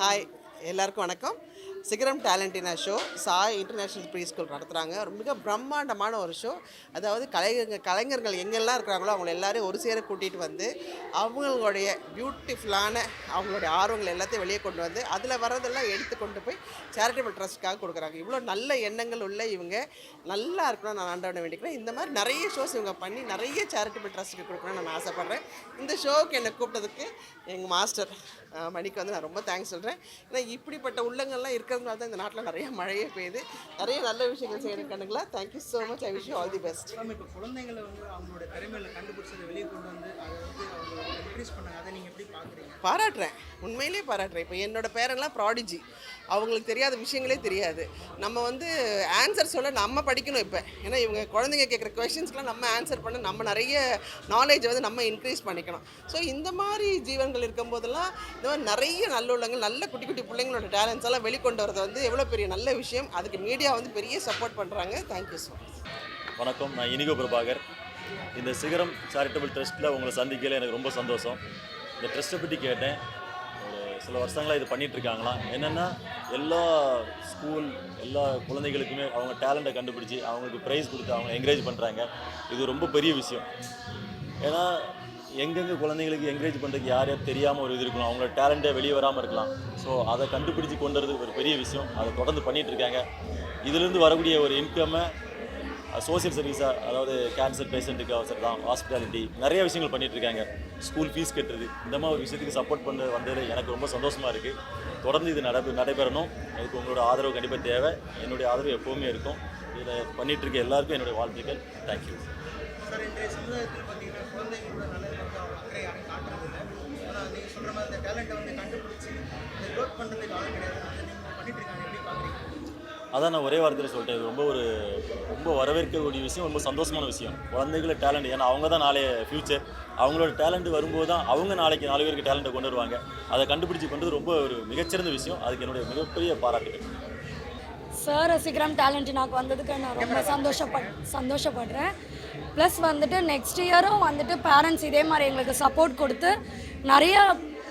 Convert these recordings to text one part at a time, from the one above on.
Hi எல்லாருக்கும் வணக்கம். Sigaram டேலண்டினா show Sai international pre school நடத்துகிறாங்க ஒரு மிக பிரம்மாண்டமான ஒரு ஷோ அதாவது கலைஞர்கள் கலைஞர்கள் எங்கெல்லாம் இருக்கிறாங்களோ அவங்கள எல்லாரையும் ஒரு சேர கூட்டிகிட்டு வந்து அவங்களுடைய பியூட்டிஃபுல்லான அவங்களுடைய ஆர்வங்கள் எல்லாத்தையும் வெளியே கொண்டு வந்து அதில் வர்றதெல்லாம் எடுத்து கொண்டு போய் சேரிட்டபிள் ட்ரஸ்ட்காக கொடுக்குறாங்க. இவ்வளோ நல்ல எண்ணங்கள் உள்ள இவங்க நல்லா இருக்கணும் நான் ஆண்டவனை வேண்டிக்கிறேன். இந்த மாதிரி நிறைய ஷோஸ் இவங்க பண்ணி நிறைய சேரிட்டபிள் ட்ரஸ்ட்டுக்கு கொடுக்கணும்னு நான் ஆசைப்பட்றேன். இந்த ஷோவுக்கு என்னை கூப்பிட்டதுக்கு எங்கள் மாஸ்டர் மணிக்கு வந்து நான் ரொம்ப தேங்க்ஸ் சொல்கிறேன் ஏன்னா இப்படிப்பட்ட உள்ளங்கள்லாம் இருக்கிறதுனால தான் இந்த நாட்டில் நிறைய மழையே பெய்யுது. நிறைய நல்ல விஷயங்கள் செய்யணும் கண்ணுங்களா. Thank you so much I wish all the best ma'am இப்போ குழந்தைங்களை வந்து அவங்களோட திறமையில கண்டுபிடிச்சதை வெளியே கொண்டு வந்து அதை வந்து அவங்க இன்க்ரீஸ் பண்ணாங்க அதை நீங்கள் எப்படி பார்க்குறீங்க பாராட்டுறேன். உண்மையிலே பாராட்டுறேன். இப்போ என்னோட பேரெல்லாம் ப்ராடிஜி அவங்களுக்கு தெரியாத விஷயங்களே தெரியாது. நம்ம வந்து ஆன்சர் சொல்ல நம்ம படிக்கணும் இப்போ. ஏன்னா இவங்க குழந்தைங்க கேட்குற கொஷின்ஸ்க்கெலாம் நம்ம ஆன்சர் பண்ண நம்ம நிறைய நாலேஜை வந்து நம்ம இன்க்ரீஸ் பண்ணிக்கணும். ஸோ இந்த மாதிரி ஜீவன்கள் இருக்கும்போதெல்லாம் இந்த மாதிரி நிறைய நல்லுள்ளங்கள் நல்ல குட்டி குட்டி பிள்ளைங்களோட டேலண்ட்ஸ் எல்லாம் வெளிக்கொண்டு வரது வந்து எவ்வளோ பெரிய நல்ல விஷயம். அதுக்கு மீடியா வந்து பெரிய சப்போர்ட் பண்ணுறாங்க தேங்க்யூ ஸோ மச் வணக்கம். நான் இனிகோ பிரபாகர். இந்த சிகரம் சேரிட்டபிள் ட்ரஸ்ட்டில் உங்களை சந்திக்கல எனக்கு ரொம்ப சந்தோஷம். இந்த ட்ரஸ்ட்டை பற்றி கேட்டேன். சில வருஷங்களாக இது பண்ணிட்டு இருக்காங்களாம் என்னென்னா எல்லா ஸ்கூல் எல்லா குழந்தைகளுக்குமே அவங்க டேலண்ட்டை கண்டுபிடிச்சி அவங்களுக்கு ப்ரைஸ் கொடுத்து அவங்க என்கரேஜ் பண்ணுறாங்க இது ரொம்ப பெரிய விஷயம். ஏன்னா எங்கெங்கே குழந்தைங்களுக்கு என்கரேஜ் பண்ணுறதுக்கு யார் யார் தெரியாமல் ஒரு இது இருக்கணும் அவங்களோட டேலண்ட்டே வெளியே வராமல் இருக்கலாம். ஸோ அதை கண்டுபிடிச்சி கொண்டு வரது ஒரு பெரிய விஷயம். அதை தொடர்ந்து பண்ணிகிட்டு இருக்காங்க இதுலேருந்து வரக்கூடிய ஒரு இன்கம்மை சோசியல் சர்வீஸாக அதாவது கேன்சர் பேஷண்ட்டுக்கு அவசரம் தான் ஹாஸ்பிட்டாலிட்டி நிறைய விஷயங்கள் பண்ணிகிட்ருக்காங்க ஸ்கூல் ஃபீஸ் கட்டுறது இந்த மாதிரி ஒரு விஷயத்துக்கு சப்போர்ட் பண்ண வந்ததில் எனக்கு ரொம்ப சந்தோஷமாக இருக்குது தொடர்ந்து இது நடப்பு நடைபெறணும். இதுக்கு உங்களோட ஆதரவு கண்டிப்பாக தேவை. என்னுடைய ஆதரவு எப்போவுமே இருக்கும். இதில் பண்ணிகிட்ருக்க இருக்க எல்லாருக்கும் என்னுடைய வாழ்த்துக்கள். தேங்க்யூ சார் இன்றைய சமுதாயத்தில் பார்த்தீங்கன்னா குழந்தைங்களோட நலன் அக்கறை யாரும் காட்டுறதில்லை. ஆனால் நீங்கள் சொல்கிற மாதிரி இந்த டேலண்ட்டை வந்து கண்டுபிடிச்சி அதை க்ரோத் பண்ணுறதுக்கு ஆள் கிடையாது அதை நீங்கள் பண்ணிட்டு இருக்காங்க எப்படி பார்க்குறீங்க அதான் நான் ஒரே வார்த்தையில் சொல்லிட்டேன். இது ரொம்ப ஒரு ரொம்ப வரவேற்கக்கூடிய விஷயம் ரொம்ப சந்தோஷமான விஷயம். குழந்தைகள டேலண்ட் ஏன்னா அவங்க தான் நாளைய ஃப்யூச்சர் அவங்களோட டேலண்ட் வரும்போது தான் அவங்க நாளைக்கு நாலு பேருக்கு டேலண்ட்டை கொண்டு வருவாங்க. அதை கண்டுபிடிச்சி கொண்டது ரொம்ப ஒரு மிகச்சிறந்த விஷயம். அதுக்கு என்னுடைய மிகப்பெரிய பாராட்டுகள். சார் சீக்கிரம் டேலண்ட் எனக்கு வந்ததுக்கு நான் ரொம்ப சந்தோஷப்பட் சந்தோஷப்படுறேன். ப்ளஸ் வந்துட்டு நெக்ஸ்ட் இயரும் வந்துட்டு பேரண்ட்ஸ் இதே மாதிரி எங்களுக்கு சப்போர்ட் கொடுத்து நிறைய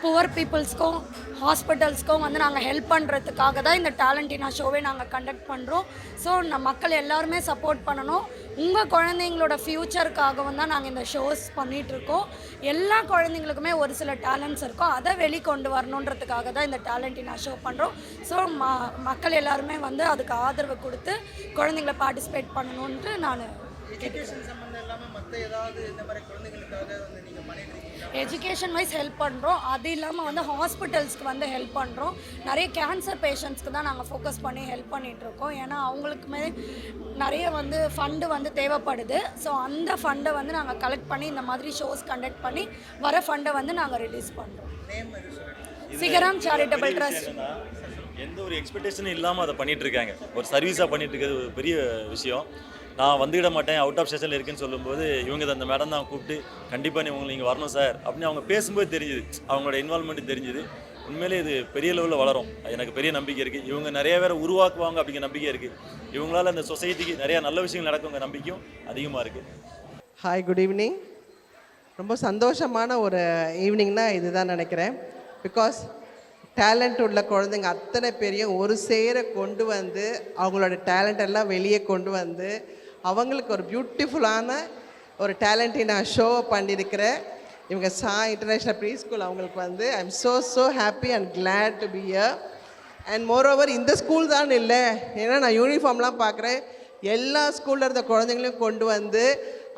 புவர் பீப்புள்ஸ்க்கும் ஹாஸ்பிட்டல்ஸ்க்கும் வந்து நாங்கள் ஹெல்ப் பண்ணுறதுக்காக தான் இந்த டேலண்டினா ஷோவே நாங்கள் கண்டக்ட் பண்ணுறோம் ஸோ நம்ம மக்கள் எல்லாருமே சப்போர்ட் பண்ணணும். உங்கள் குழந்தைங்களோட ஃப்யூச்சருக்காகவும் தான் நாங்கள் இந்த ஷோஸ் பண்ணிகிட்ருக்கோம் எல்லா குழந்தைங்களுக்குமே ஒரு சில டேலண்ட்ஸ் இருக்கும் அதை வெளிக்கொண்டு வரணுன்றதுக்காக தான் இந்த டேலண்டினா ஷோ பண்ணுறோம் ஸோ ம மக்கள் எல்லாருமே வந்து அதுக்கு ஆதரவு கொடுத்து குழந்தைங்கள பார்ட்டிசிபேட் பண்ணணுன்ட்டு நான் எஜுகேஷன் சம்மந்தம் இல்லாமல் மற்ற ஏதாவது இந்த மாதிரி குழந்தைகளுக்காக வந்து நீங்கள் பண்ணிட்டு எஜுகேஷன் வைஸ் ஹெல்ப் பண்ணுறோம் அது இல்லாமல் வந்து ஹாஸ்பிட்டல்ஸ்க்கு வந்து ஹெல்ப் பண்ணுறோம் நிறைய கேன்சர் பேஷண்ட்ஸ்க்கு தான் நாங்கள் ஃபோக்கஸ் பண்ணி ஹெல்ப் பண்ணிகிட்ருக்கோம் ஏன்னா அவங்களுக்குமே நிறைய வந்து ஃபண்டு வந்து தேவைப்படுது. ஸோ அந்த ஃபண்டை வந்து நாங்கள் கலெக்ட் பண்ணி இந்த மாதிரி ஷோஸ் கண்டக்ட் பண்ணி வர ஃபண்டை வந்து நாங்கள் ரிலீஸ் பண்ணுறோம் சிகரம் சேரிட்டபிள் ட்ரஸ்ட் எந்த ஒரு எக்ஸ்பெக்டேஷனும் இல்லாமல் அதை பண்ணிட்டு இருக்காங்க ஒரு சர்வீஸாக பண்ணிட்டு இருக்கிறது ஒரு பெரிய விஷயம். நான் வந்துவிட மாட்டேன் அவுட் ஆஃப் ஸ்டேஷனில் இருக்குன்னு சொல்லும்போது இவங்க அந்த மேடம் தான் கூப்பிட்டு கண்டிப்பாக நீ உங்களுக்கு நீங்கள் வரணும் சார் அப்படின்னு அவங்க பேசும்போது தெரிஞ்சுது. அவங்களோட இன்வால்மெண்ட் தெரிஞ்சுது. உண்மையிலே இது பெரிய லெவலில் வளரும். அது எனக்கு பெரிய நம்பிக்கை இருக்குது இவங்க நிறைய பேரை உருவாக்குவாங்க அப்படிங்கிற நம்பிக்கை இருக்குது இவங்களால அந்த சொசைட்டிக்கு நிறையா நல்ல விஷயங்கள் நடக்குங்க நம்பிக்கையும் அதிகமாக இருக்குது ஹாய் குட் ஈவினிங் ரொம்ப சந்தோஷமான ஒரு ஈவினிங்னா இதுதான் நினைக்கிறேன். பிகாஸ் டேலண்ட் உள்ள குழந்தைங்க அத்தனை பேரையும் ஒரு சேர கொண்டு வந்து அவங்களோட டேலண்ட் எல்லாம் வெளியே கொண்டு வந்து அவங்களுக்கு ஒரு பியூட்டிஃபுல்லான ஒரு டேலண்ட்டை நான் ஷோ பண்ணியிருக்கிறேன். இவங்க சா இன்டர்நேஷ்னல் ப்ரீ ஸ்கூல் அவங்களுக்கு வந்து I am so so happy and glad to be here and over இந்த ஸ்கூல் தான் இல்லை. ஏன்னா நான் யூனிஃபார்ம்லாம் பார்க்குறேன். எல்லா ஸ்கூலில் இருந்த குழந்தைங்களையும் கொண்டு வந்து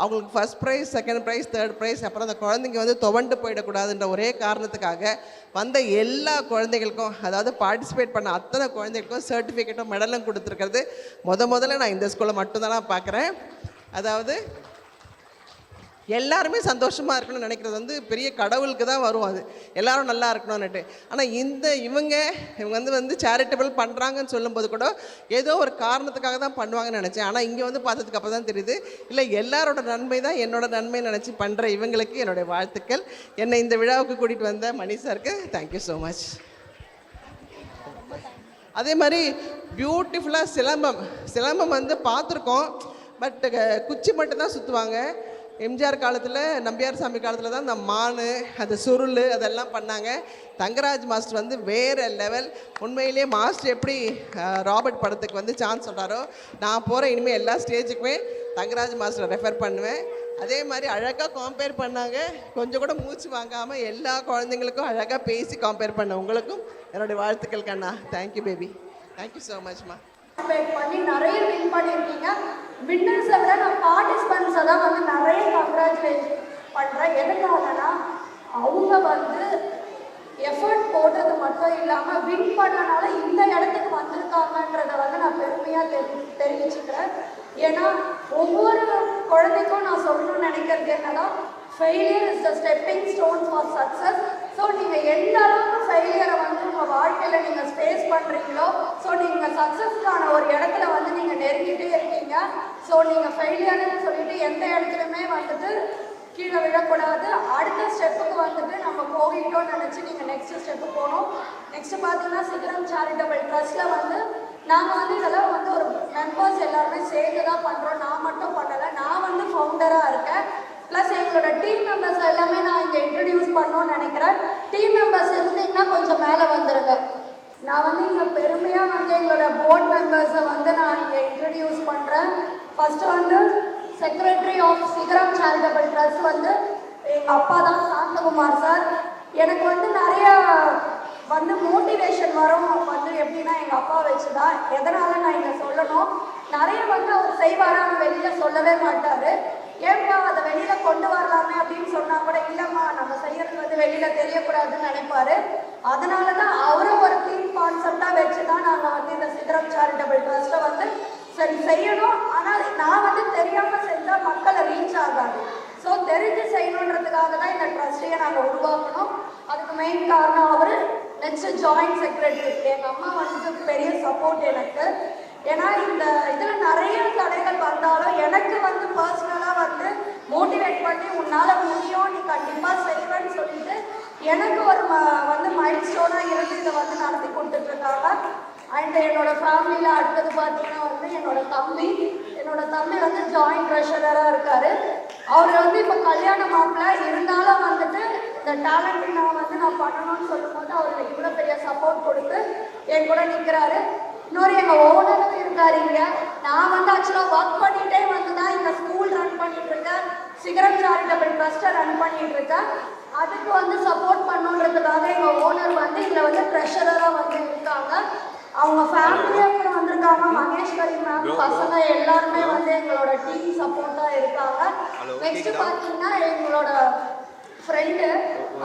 அவங்களுக்கு first prize second prize third prize அப்புறம் அந்த குழந்தைங்க வந்து துவண்டு போயிடக்கூடாதுன்ற ஒரே காரணத்துக்காக வந்த எல்லா குழந்தைகளுக்கும் அதாவது பார்ட்டிசிபேட் பண்ண அத்தனை குழந்தைகளுக்கும் சர்டிஃபிகேட்டும் மெடலும் கொடுத்துருக்கிறது. முத முதல்ல நான் இந்த ஸ்கூலில் மட்டும்தான் நான் பார்க்குறேன். அதாவது எல்லாருமே சந்தோஷமாக இருக்கணும்னு நினைக்கிறது வந்து பெரிய கடவுளுக்கு தான் வரும் அது. எல்லாரும் நல்லா இருக்கணும்னுட்டு. ஆனால் இந்த இவங்க இவங்க வந்து வந்து சேரிட்டபிள் பண்ணுறாங்கன்னு சொல்லும்போது கூட ஏதோ ஒரு காரணத்துக்காக தான் பண்ணுவாங்கன்னு நினச்சேன். ஆனால் இங்கே வந்து பார்த்ததுக்கு அப்போ தான் தெரியுது. இல்லை எல்லாரோட நன்மை தான் என்னோட நன்மை நினச்சி பண்ணுற இவங்களுக்கு என்னுடைய வாழ்த்துக்கள். என்னை இந்த விழாவுக்கு கூட்டிகிட்டு வந்த மணி சாருக்கு தேங்க்யூ ஸோ மச் அதே மாதிரி பியூட்டிஃபுல்லாக சிலம்பம். சிலம்பம் வந்து பார்த்துருக்கோம். பட் குச்சி மட்டும்தான் சுற்றுவாங்க எம்ஜிஆர் காலத்தில் நம்பியார் சாமி காலத்தில் தான் இந்த மானு அந்த சுருள் அதெல்லாம் பண்ணாங்க. தங்கராஜ் மாஸ்டர் வந்து வேறு லெவல். உண்மையிலேயே மாஸ்டர் எப்படி ராபர்ட் படத்துக்கு வந்து சான்ஸ் சொல்கிறாரோ நான் போகிற இனிமேல் எல்லா ஸ்டேஜுக்குமே தங்கராஜ் மாஸ்டரை ரெஃபர் பண்ணுவேன். அதே மாதிரி அழகாக காம்பேர் பண்ணாங்க. கொஞ்சம் கூட மூச்சு வாங்காமல் எல்லா குழந்தைங்களுக்கும் அழகாக பேசி காம்பேர் பண்ண உங்களுக்கும் என்னுடைய வாழ்த்துக்கள் கண்ணா. Thank you baby thank you so மச்மா பண்ணி நிறைய வின் பண்ணியிருக்கீங்க வின்னர்ஸை விட நான் பார்ட்டிசிபெண்ட்ஸை தான் வந்து கங்க்ராச்சுலேட் பண்ணுறேன் எதுக்காகனா அவங்க வந்து எஃபர்ட் போட்டது மட்டும் இல்லாமல் வின் பண்ணனால இந்த இடத்துக்கு வந்திருக்காங்கன்றத வந்து நான் பெருமையாக தெரி தெரிவிச்சுக்கிறேன். ஏன்னா ஒவ்வொரு குழந்தைக்கும் நான் சொல்லணும்னு நினைக்கிறது என்னன்னா failure is the stepping stone for success so நீங்கள் எந்த அளவுக்கு ஃபெயிலியரை வந்து உங்கள் வாழ்க்கையில் நீங்கள் ஃபேஸ் பண்ணுறீங்களோ ஸோ நீங்கள் சக்ஸஸ்க்கான ஒரு இடத்துல வந்து நீங்கள் நெருங்கிட்டே இருக்கீங்க. ஸோ நீங்கள் ஃபெயிலியர்னு சொல்லிட்டு எந்த இடத்துலையுமே வந்துட்டு கீழே விழக்கூடாது. அடுத்த ஸ்டெப்புக்கு வந்துட்டு நம்ம போகிட்டோம்னு நினச்சி நீங்கள் நெக்ஸ்ட் ஸ்டெப்பு போகணும். நெக்ஸ்ட் பார்த்தீங்கன்னா சிகரம் சேரிட்டபிள் ட்ரஸ்ட்டில் வந்து நாங்கள் வந்து இதெல்லாம் வந்து ஒரு மெம்பர்ஸ் எல்லாருமே சேர்ந்து தான் பண்ணுறோம் நான் மட்டும் பண்ணலை. நான் வந்து ஃபவுண்டராக இருக்கேன். ப்ளஸ் எங்களோட டீம் மெம்பர்ஸ் எல்லாமே நான் இங்கே இன்ட்ரடியூஸ் பண்ணணும்னு நினைக்கிறேன். டீம் மெம்பர்ஸ் இருந்தீங்கன்னா கொஞ்சம் மேலே வந்துருங்க. நான் வந்து இங்கே பெருமையாக வந்து எங்களோட போர்ட் மெம்பர்ஸை வந்து நான் இங்கே இன்ட்ரடியூஸ் பண்ணுறேன் ஃபஸ்ட்டு வந்து secretary of Sigaram charitable trust வந்து எங்கள் அப்பா தான் சாந்தகுமார் சார். எனக்கு வந்து நிறைய வந்து மோட்டிவேஷன் வரும் வந்து எப்படின்னா எங்கள் அப்பா வச்சு தான் எதனால் நான் இங்கே சொல்லணும்? நிறைய வந்து அவர் செய்வார் ஆனால் வெளியில் சொல்லவே மாட்டார். ஏன்பா அதை வெளியில் கொண்டு வரலாமே அப்படின்னு சொன்னால் கூட இல்லைம்மா நம்ம செய்கிறது வந்து வெளியில் தெரியக்கூடாதுன்னு நினைப்பாரு. அதனால தான் அவரும் ஒரு தீம் கான்செப்டாக வச்சு தான் நாங்கள் வந்து இந்த சிகரம் சேரிட்டபிள் ட்ரஸ்ட்டை வந்து சரி செய்யணும். ஆனால் நான் வந்து தெரியாமல் செஞ்சால் மக்களை ரீச் ஆகாது. ஸோ தெரிஞ்சு செய்யணுன்றதுக்காக தான் இந்த ட்ரஸ்ட்டையை நாங்கள் உருவாக்கணும். அதுக்கு மெயின் காரணம் அவர் நெக்ஸ்ட் ஜாயிண்ட் செக்ரட்டரி எங்கள் அம்மா வந்து பெரிய சப்போர்ட் எனக்கு. ஏன்னா இந்த இதில் நிறைய தடைகள் வந்தாலும் எனக்கு வந்து பர்சனலாக வந்து மோட்டிவேட் பண்ணி உன்னால் முடியும் நீ கண்டிப்பாக செய்வேன்னு சொல்லிட்டு எனக்கு ஒரு ம வந்து மைல் ஸ்டோனாக இருந்து இதை வந்து நடத்தி கொடுத்துட்ருக்காங்க. அண்ட் என்னோட ஃபேமிலியில் அடுத்தது பார்த்தீங்கன்னா வந்து என்னோட தம்பி. என்னோட தம்பி வந்து ஜாயிண்ட் ட்ரெஷராக இருக்கார். அவர் வந்து இப்போ கல்யாண மாப்பிள்ளை. இருந்தாலும் வந்துட்டு இந்த டேலண்ட் நான் வந்து நான் பண்ணணும்னு சொல்லும்போது அவர் இவ்வளோ பெரிய சப்போர்ட் கொடுத்து என் கூட நிற்கிறாரு இன்னொரு எங்கள் ஓனரும் இருக்காரு இங்கே. நான் வந்து ஆக்சுவலாக ஒர்க் பண்ணிகிட்டே வந்து தான் இந்த ஸ்கூல் ரன் பண்ணிட்டு இருக்கேன். சிகரம் சாரிட்டபிள் ட்ரஸ்ட்டை ரன் பண்ணிட்டு இருக்கேன். அதுக்கு வந்து சப்போர்ட் பண்ணுன்றதுக்காக எங்கள் ஓனர் வந்து இதில் வந்து ட்ரெஷரராக வந்து இருக்காங்க. அவங்க ஃபேமிலியே கூட வந்திருக்காங்க. மகேஸ்வரி மேம் பசங்க எல்லாருமே வந்து எங்களோட டீம் சப்போர்ட்டாக இருக்காங்க. நெக்ஸ்ட் பார்த்தீங்கன்னா எங்களோட ஃப்ரெண்டு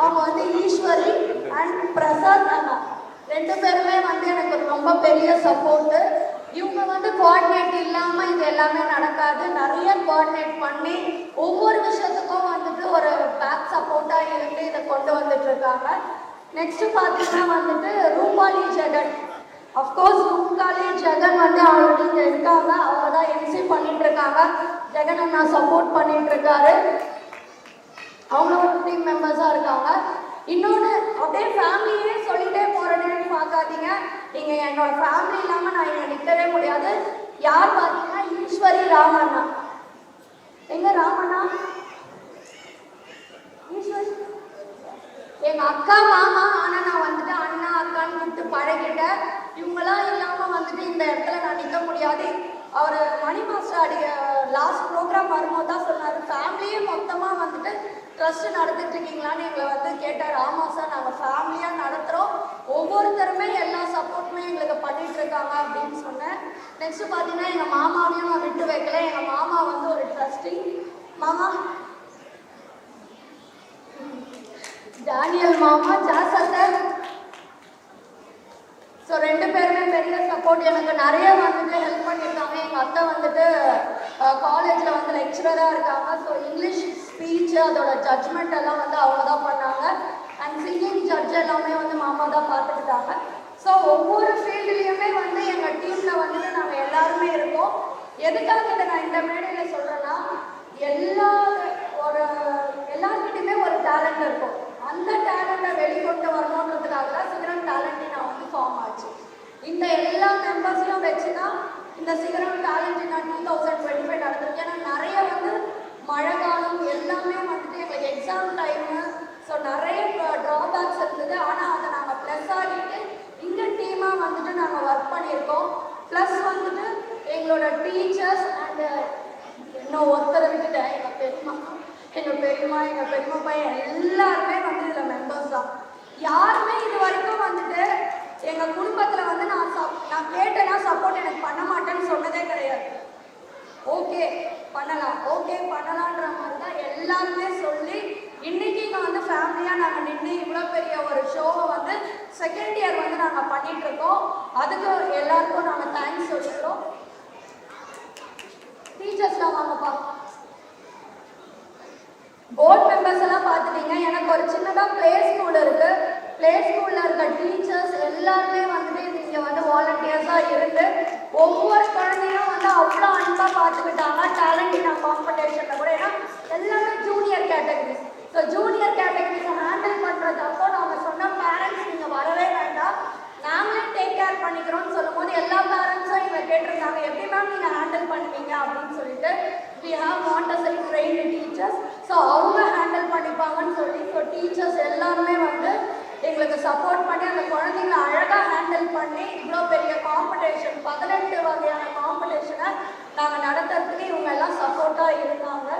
அவங்க வந்து ஈஸ்வரி அண்ட் பிரசாத் அண்ணா. ரெண்டு பேருமே வந்து எனக்கு ரொம்ப பெரிய சப்போர்ட்டு இவங்க வந்து கோஆர்டினேட் இல்லாமல் இது எல்லாமே நடக்காது. நிறைய கோஆர்டினேட் பண்ணி ஒவ்வொரு விஷயத்துக்கும் வந்துட்டு ஒரு பேக் சப்போர்ட்டாக இருந்து இதை கொண்டு வந்துட்டு இருக்காங்க. நெக்ஸ்ட் பார்த்தீங்கன்னா வந்துட்டு ரூபாலி ஜெகன். அஃப்கோர்ஸ் ரூபாலி ஜெகன் வந்து ஆல்ரெடி இங்கே இருக்காங்க. அவங்க தான் எம்சி பண்ணிட்டு இருக்காங்க. ஜெகன் அண்ணா சப்போர்ட் பண்ணிட்டு இருக்காரு. அவங்களும் ஒரு டீம் மெம்பர்ஸாக இருக்காங்க. இன்னொன்று அப்படியே ஃபேமிலியே சொல்லிட்டே போகிறேன்னு பார்க்காதீங்க. நீங்கள் என்னோட ஃபேமிலி இல்லாமல் நான் இங்கே நிற்கவே முடியாது. யார் பார்த்தீங்கன்னா ஈஸ்வரி ராமண்ணா. எங்க ராமண்ணா? ஈஸ்வரி. எங்க அக்கா மாமா ஆனா நான் வந்துட்டு அண்ணா அக்கான்னு கூப்பிட்டு பழகிட்டேன். இவங்களாம் இல்லாம வந்துட்டு இந்த இடத்துல நான் நிக்க முடியாது. அவர் மணி மாஸ்டர் அடிக்க லாஸ்ட் ப்ரோக்ராம் வரும்போது தான் சொன்னார். ஃபேமிலியே மொத்தமாக வந்துட்டு ட்ரஸ்ட் நடத்திட்டு இருக்கீங்களான்னு எங்களை வந்து கேட்டார். ஆமாம் சார் நாங்கள் ஃபேமிலியாக நடத்துகிறோம் ஒவ்வொருத்தருமே எல்லா சப்போர்ட்டுமே எங்களுக்கு பண்ணிட்டு இருக்காங்க அப்படின்னு சொன்னேன். நெக்ஸ்ட் பார்த்தீங்கன்னா எங்கள் மாமாவையும் நான் விட்டு வைக்கல. எங்கள் மாமா வந்து ஒரு ட்ரஸ்டி மாமா. டேனியல் மாமா ஜாசர் ஸோ ரெண்டு பேருமே பெரிய சப்போர்ட் எனக்கு நிறைய வந்துட்டு ஹெல்ப் பண்ணியிருக்காங்க. எங்கள் அத்தை வந்துட்டு காலேஜில் வந்து லெக்சரராக இருக்காங்க. ஸோ இங்கிலீஷ் ஸ்பீச்சு அதோட ஜட்ஜ்மெண்ட் எல்லாம் வந்து அவங்க தான் பண்ணாங்க. அண்ட் சிங்கிங் ஜட்ஜ் எல்லாமே வந்து மாமா தான் பார்த்துக்கிட்டாங்க. ஸோ ஒவ்வொரு ஃபீல்டுலேயுமே வந்து எங்கள் டீமில் வந்துட்டு நாங்கள் எல்லாருமே இருக்கோம். எதுக்காக இதை நான் இந்த மேடையில் சொல்கிறேன்னா எல்லா ஒரு எல்லாருக்கிட்டையுமே ஒரு டேலண்ட் இருக்கும். அந்த டேலண்ட்டை வெளிக்கொண்டு வரணுன்றதுக்காக தான் சிகரம் டேலண்டினா வந்து ஃபார்ம் ஆச்சு. இந்த எல்லா மெம்பர்ஸையும் வச்சு தான் இந்த சிகரம் டேலண்டினா டூ தௌசண்ட் டுவெண்ட்டி ஃபைவ் நடந்திருக்கு. ஏன்னா நிறைய வந்து மழை காலம் எல்லாமே வந்துட்டு எங்களுக்கு எக்ஸாம் டைமு ஸோ நிறைய ட்ராபேக்ஸ் இருந்தது. ஆனால் அதை நாங்கள் ப்ளஸ் ஆகிட்டு இங்கே டீமாக வந்துட்டு நாங்கள் ஒர்க் பண்ணியிருக்கோம். ப்ளஸ் வந்துட்டு எங்களோட டீச்சர்ஸ் அண்டு இன்னும் ஒருத்தரை விட்டுட்டேன். எங்கள் பெருமா எங்கள் பெரியம்மா எங்கள் பெருமா பையன் எல்லாருமே வந்து இதில் மெம்பர்ஸ் தான். யாருமே இது வரைக்கும் வந்துட்டு எங்கள் குடும்பத்தில் வந்து நான் சப் நான் கேட்டேன்னா சப்போர்ட் எனக்கு பண்ண மாட்டேன்னு சொன்னதே கிடையாது. ஓகே பண்ணலாம். ஓகே பண்ணலான்ற மாதிரி தான் எல்லாருமே சொல்லி இன்னைக்கு இங்கே வந்து ஃபேமிலியாக நாங்கள் நின்று இவ்வளோ பெரிய ஒரு ஷோவை வந்து செகண்ட் இயர் வந்து நாங்கள் பண்ணிட்டு இருக்கோம் அதுக்கு எல்லாருக்கும் நாங்கள் தேங்க்ஸ் சொல்லிக்கிறோம். டீச்சர்ஸ்லாம் வாங்கப்பா. போர்ட் மெம்பர்ஸ் எல்லாம் பார்த்துட்டீங்க. எனக்கு ஒரு சின்னதாக ப்ளே ஸ்கூல் இருக்கு. ப்ளே ஸ்கூலில் இருக்க டீச்சர்ஸ் எல்லாருமே வந்துட்டு இங்கே வந்து வாலண்டியர்ஸாக இருந்து ஒவ்வொரு குழந்தையும் வந்து அவ்வளோ அன்பாக பார்த்துக்கிட்டாங்க. டேலண்ட் இன் காம்படிஷனில் கூட. ஏன்னா எல்லாமே ஜூனியர் கேட்டகரிஸ் ஸோ ஜூனியர் கேட்டகரிஸை ஹேண்டில் பண்ணுறது அப்போ நாங்கள் சொன்ன பேரண்ட்ஸ் நீங்கள் வரவே வேண்டாம். நாங்களே டேக் கேர் பண்ணிக்கிறோம்னு சொல்லும்போது எல்லா பேரண்ட்ஸும் இவங்க கேட்டிருந்தாங்க எப்படி மேம் நீங்கள் ஹேண்டில் பண்ணுவீங்க? அப்படின்னு சொல்லிட்டு we have Montessori trained teachers so அவங்க ஹேண்டில் பண்ணிப்பாங்கன்னு சொல்லி ஸோ டீச்சர்ஸ் எல்லாருமே வந்து எங்களுக்கு சப்போர்ட் பண்ணி அந்த குழந்தைங்களை அழகாக ஹேண்டில் பண்ணி இவ்வளோ பெரிய காம்படிஷன் பதினெட்டு வகையான காம்படிஷனை நாங்கள் நடத்துறதுக்கு இவங்க எல்லாம் சப்போர்ட்டாக இருந்தாங்க.